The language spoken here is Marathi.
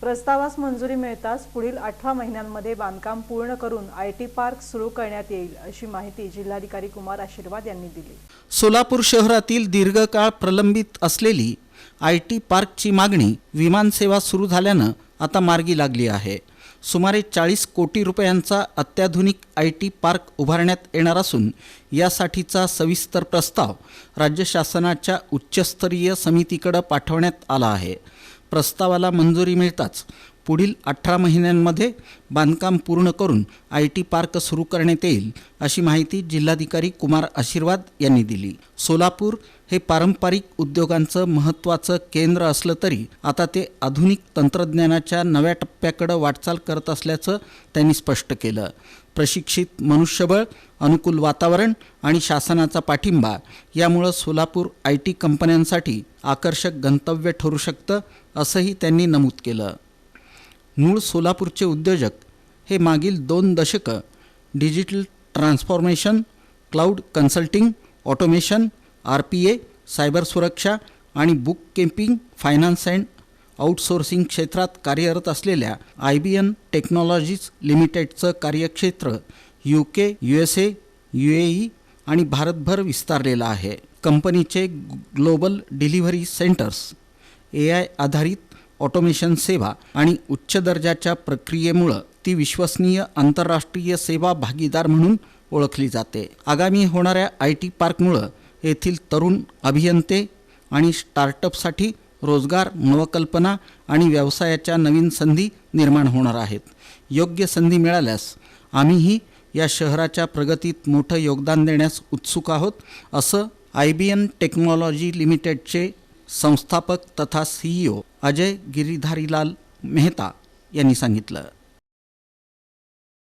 प्रस्तावास मंजुरी मिळताच पुढील अठरा महिन्यांमध्ये बांधकाम पूर्ण करून आय टी पार्क सुरू करण्यात येईल अशी माहिती जिल्हाधिकारी कुमार आशीर्वाद यांनी दिली. सोलापूर शहरातील दीर्घकाळ प्रलंबित असलेली आय टी पार्कची मागणी विमानसेवा सुरू झाल्यानं आता मार्गी लागली आहे. सुमारे चाळीस कोटी रुपयांचा अत्याधुनिक आय टी पार्क उभारण्यात येणार असून यासाठीचा सविस्तर प्रस्ताव राज्य शासनाच्या उच्चस्तरीय समितीकडं पाठवण्यात आला आहे. प्रस्तावाला मंजुरी मिळताच पुढील अठरा महिन्यांमध्ये बांधकाम पूर्ण करून आय टी पार्क सुरू करण्यात येईल अशी माहिती जिल्हाधिकारी कुमार आशीर्वाद यांनी दिली. सोलापूर हे पारंपरिक उद्योगांचं महत्त्वाचं केंद्र असलं तरी आता ते आधुनिक तंत्रज्ञानाच्या नव्या टप्प्याकडं वाटचाल करत असल्याचं त्यांनी स्पष्ट केलं. प्रशिक्षित मनुष्यबळ अनुकूल वातावरण आणि शासनाचा पाठिंबा यामुळं सोलापूर आय टी कंपन्यांसाठी आकर्षक गंतव्य ठरू शकतं असंही त्यांनी नमूद केलं. मूळ सोलापूरचे उद्योजक हे मागील दोन दशकं digital transformation cloud consulting automation R P A cyber सुरक्षा आणि bookkeeping finance and outsourcing क्षेत्रात कार्यरत असलेल्या आय बी एन टेक्नॉलॉजीज लिमिटेडचं कार्यक्षेत्र U K U S A U A E आणि भारतभर विस्तारलेलं आहे. कंपनीचे global delivery centres A I आधारित ऑटोमेशन सेवा आणि उच्च दर्जाच्या प्रक्रियेमुळं ती विश्वसनीय आंतरराष्ट्रीय सेवा भागीदार म्हणून ओळखली जाते. आगामी होणाऱ्या आय टी पार्कमुळं येथील तरुण अभियंते आणि स्टार्टअपसाठी रोजगार नवकल्पना आणि व्यवसायाच्या नवीन संधी निर्माण होणार आहेत. योग्य संधी मिळाल्यास आम्हीही या शहराच्या प्रगतीत मोठं योगदान देण्यास उत्सुक आहोत असं आय बी एन टेक्नॉलॉजी लिमिटेडचे संस्थापक तथा सीईओ अजय गिरीधारीलाल मेहता यांनी सांगितलं.